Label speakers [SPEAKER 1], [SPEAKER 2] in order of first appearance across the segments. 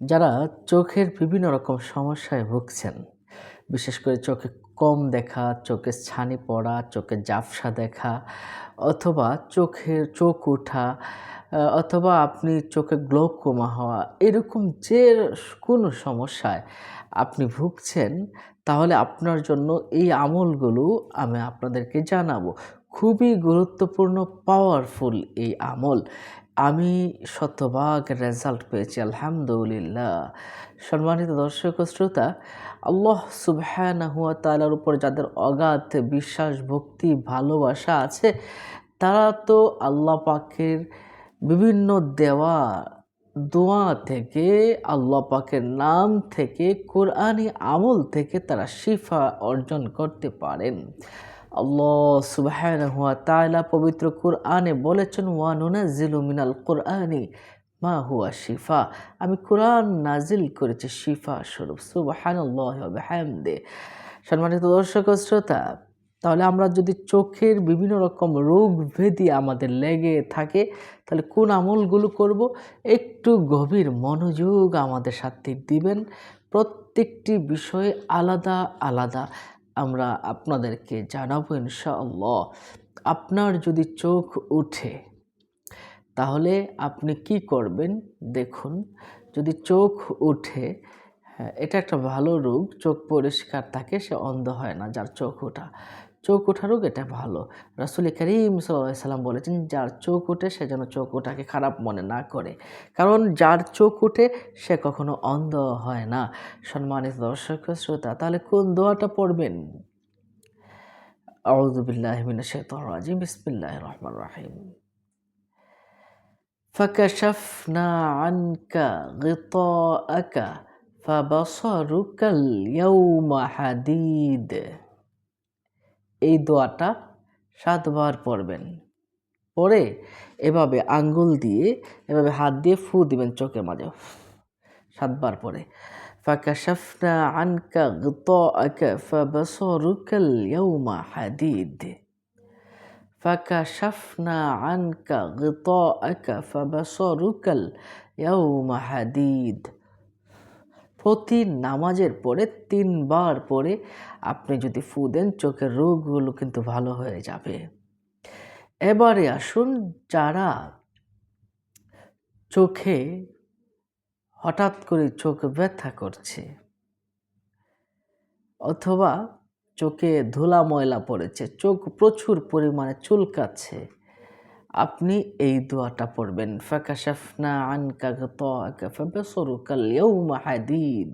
[SPEAKER 1] যারা চোখের বিভিন্ন রকম সমস্যায় ভুগছেন, বিশেষ করে চোখে কম দেখা, চোখে ছানি পড়া, চোখে জাফসা দেখা, অথবা চোখের চোখ ওঠা অথবা আপনি চোখে গ্লোকোমা হওয়া, এরকম যে কোনো সমস্যায় আপনি ভুগছেন, তাহলে আপনার জন্য এই আমলগুলো আমি আপনাদেরকে জানাব। খুবই গুরুত্বপূর্ণ পাওয়ারফুল এই আমল। আমি শতভাগ রেজাল্ট পেয়েছি, আলহামদুলিল্লাহ। সম্মানিত দর্শক ও শ্রোতা, আল্লাহ সুবহানাহুয়া তাআলার উপর যাদের অগাধ বিশ্বাস, ভক্তি, ভালোবাসা আছে, তারা তো আল্লাহ পাকের বিভিন্ন দেওয়া দোয়া থেকে, আল্লাহ পাকের নাম থেকে কোরআনি আমল থেকে তারা শিফা অর্জন করতে পারেন। আল্লাহ সুবহানাহু হুয়া তাআলা পবিত্র কোরআনে বলেছেন, ওয়া নুনাজ্জিলু মিনাল কোরআনি মা হুয়া শিফা। আমি কোরআন নাজিল করেছি শিফা স্বরূপ ওয়া বিহামদে। সম্মানিত দর্শক শ্রোতা, তাহলে আমরা যদি চোখের বিভিন্ন রকম রোগ ভেদি আমাদের লেগে থাকে, তাহলে কোন আমলগুলো করব? একটু গভীর মনোযোগ আমাদের সাথে দিবেন। প্রত্যেকটি বিষয়ে আলাদা আলাদা। আমরা আপনাদেরকে জানাব ইনশাআল্লাহ। আপনার যদি চোখ উঠে, তাহলে আপনি কি করবেন? দেখুন, যদি চোখ উঠে হ্যাঁ এটা একটা ভালো রোগ, চোখ পরিষ্কার থাকে, সে অন্ধ হয় না যার চোখ ওঠা। চোখ ওঠা রোগ এটা ভালো রাসুল করিম সাল্লাম বলেছেন যার চোখ ওঠে সে যেন চোখ ওঠাকে খারাপ মনে না করে কারণ যার চোখ ওঠে সে কখনো অন্ধ হয় না সম্মানিত দর্শক ও শ্রোতা তাহলে কোন দোয়াটা পড়বেন আউযু বিল্লাহি মিনাশ শাইতানির রাজিম বিসমিল্লাহির রহমানির রহিম فكشفنا عنك غطاءك فبصرك اليوم حديد এই দোয়াটা সাতবার পড়বেন পরে এভাবে আঙ্গুল দিয়ে এভাবে হাত দিয়ে ফু দিবেন চোখের মাঝে সাতবার পরে فكشفنا عنك غطاءك فبصرك اليوم حديد فكشفنا عنك غطاءك فبصرك اليوم حديد প্রতি নামাজের পরে তিনবার পরে আপনি যদি ফু দেন, চোখের রোগগুলো কিন্তু ভালো হয়ে যাবে। এবারে আসুন, যারা চোখে হঠাৎ করে চোখ ব্যথা করছে অথবা চোখে ধুলা ময়লা পড়েছে, চোখ প্রচুর পরিমাণে চুলকাচ্ছে আপনি এই দোয়াটা পড়বেন। ফাকাশাফনা ইয়াউমা হাদিদ।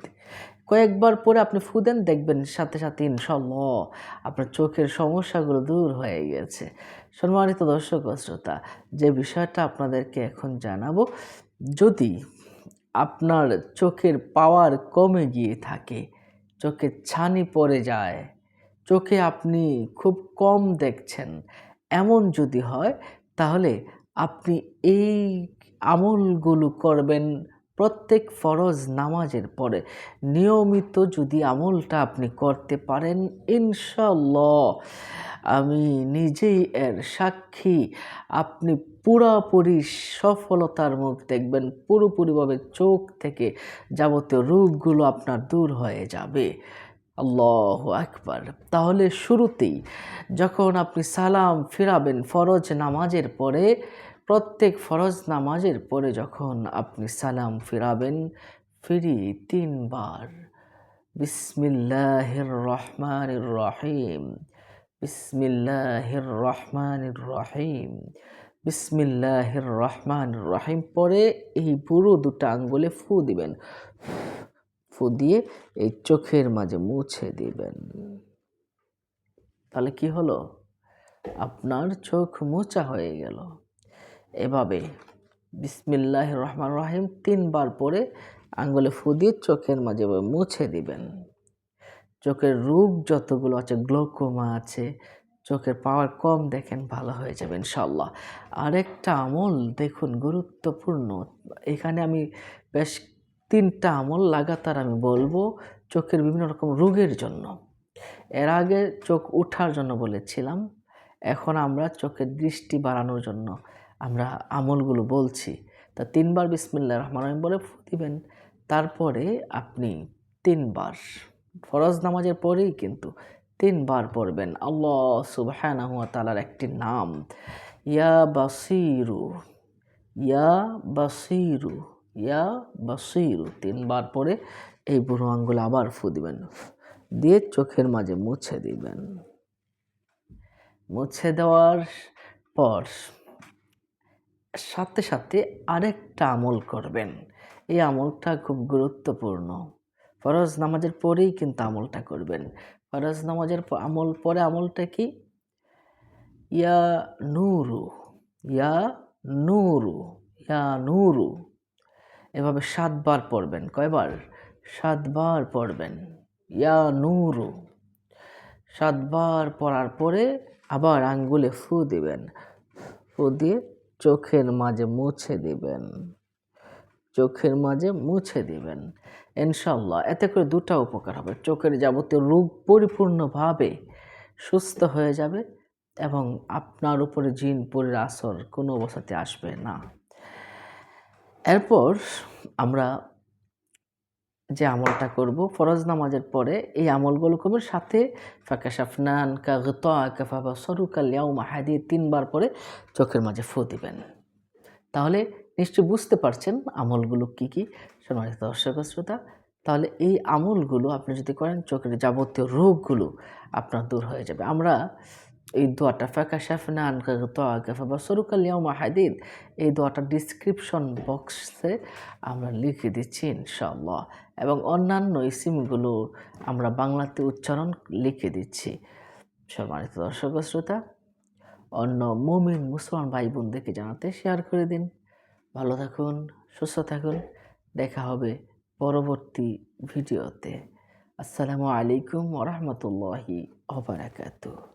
[SPEAKER 1] কয়েকবার পরে আপনি ফুদেন দেখবেন সাথে সাথে ইনশাল্লাহ আপনার চোখের সমস্যাগুলো দূর হয়ে গেছে। সম্মানিত দর্শক শ্রোতা, যে বিষয়টা আপনাদেরকে এখন জানাব, যদি আপনার চোখের পাওয়ার কমে গিয়ে থাকে চোখে ছানি পড়ে যায়, চোখে আপনি খুব কম দেখছেন, এমন যদি হয় তাহলে আপনি এই আমলগুলো করবেন প্রত্যেক ফরজ নামাজের পরে। নিয়মিত যদি আমলটা আপনি করতে পারেন ইনশাল্লাহ আমি নিজেই এর সাক্ষী। আপনি পুরোপুরি সফলতার মুখ দেখবেন, পুরোপুরিভাবে চোখ থেকে যাবতীয় রোগগুলো আপনার দূর হয়ে যাবে। আল্লাহ আকবার। তাহলে শুরুতেই যখন আপনি সালাম ফিরাবেন ফরজ নামাজের পরে, প্রত্যেক ফরজ নামাজের পরে যখন আপনি সালাম ফিরাবেন, ফিরি তিনবার। বিসমিল্লাহির রহমানির রহিম। বিসমিল্লাহির রহমানির রহিম। বিসমিল্লাহির রহমানির রহিম। পরে এই পুরো দুটো আঙ্গুলে ফু দিবেন। ফু দিয়ে এই চোখের মাঝে মুছে দিবেন। তাহলে কি হলো? আপনার চোখ মোচা হয়ে গেল। এভাবে বিসমিল্লাহ রহমান রাহিম তিনবার পরে আঙ্গুলে ফু দিয়ে চোখের মাঝে মুছে দিবেন। চোখের রোগ যতগুলো আছে, গ্লোকোমা আছে, চোখের পাওয়ার কম দেখেন ভালো হয়ে যাবে ইনশাল্লাহ আরেকটা আমল দেখুন গুরুত্বপূর্ণ। এখানে আমি বেশ তিনটা আমল লাগাতার আমি বলব চোখের বিভিন্ন রকম রোগের জন্য। এর আগে চোখ ওঠার জন্য বলেছিলাম, এখন আমরা চোখের দৃষ্টি বাড়ানোর জন্য আমরা আমলগুলো বলছি। তা তিনবার বিসমিল্লা রহমান রহিম বলে ফু দিবেন, তারপরে আপনি তিনবার, ফরজ নামাজের পরেই কিন্তু তিনবার পড়বেন। আল্লাহ সুবহানাহু ওয়া তাআলার একটি নাম, ইয়া বাসিরু ইয়া বাসিরু। ইয়া বাসিরু তিনবার পরে এই বুড়ো আঙ্গুল আবার ফু দিবেন। দিয়ে চোখের মাঝে মুছে দিবেন। মুছে দেওয়ার পর সাথে সাথে আরেকটা আমল করবেন। এই আমলটা খুব গুরুত্বপূর্ণ। ফরজ নামাজের পরেই কিন্তু আমলটা করবেন। ফরজ নামাজের আমল পরে আমলটা কি? ইয়া নুরু ইয়া নুরু, ইয়া নূরু। এভাবে সাতবার পড়বেন, কয়বার? সাতবার পড়বেন। ইয়া নূরু। সাতবার পড়ার পরে আবার আঙ্গুলে ফু দিবেন। ফু দিয়ে চোখের মাঝে মুছে দিবেন। চোখের মাঝে মুছে দিবেন। ইনশাল্লাহ এতে করে দুটা উপকার হবে। চোখের যাবতীয় রোগ পরিপূর্ণভাবে সুস্থ হয়ে যাবে এবং আপনার উপরে জিন, পরির আসর কোনো অবস্থাতে আসবে না। এরপর আমরা যে আমলটা করব ফরজ নামাজের পরে, এই আমলগুলো করব সাথে ফাঁকা সাফনান কা গতা কাফা বা সরুকা লিয়াউ দিয়ে তিনবার পরে চোখের মাঝে ফু দিবেন। তাহলে নিশ্চয় বুঝতে পারছেন আমলগুলো কি কি। সম্মানিত দর্শক শ্রোতা, তাহলে এই আমলগুলো আপনি যদি করেন, চোখের যাবতীয় রোগগুলো আপনার দূর হয়ে যাবে। আমরা এই দোয়াটা ফাঁকা শাফনান কাফা বা সরুকা লিয়াউ মাহাদিদ এই দোয়াটা ডিসক্রিপশন বক্সে আমরা লিখে দিচ্ছি ইনশাআল্লাহ এবং অন্যান্য ইসিমগুলো আমরা বাংলাতে উচ্চারণ লিখে দিচ্ছি সম্মানিত দর্শক শ্রোতা অন্য মুমিন মুসলমান ভাই বোনদেরকে জানাতে শেয়ার করে দিন ভালো থাকুন সুস্থ থাকুন দেখা হবে পরবর্তী ভিডিওতে আসসালামু আলাইকুম ওরহমতুল্লাহি ওবরাকাতুহ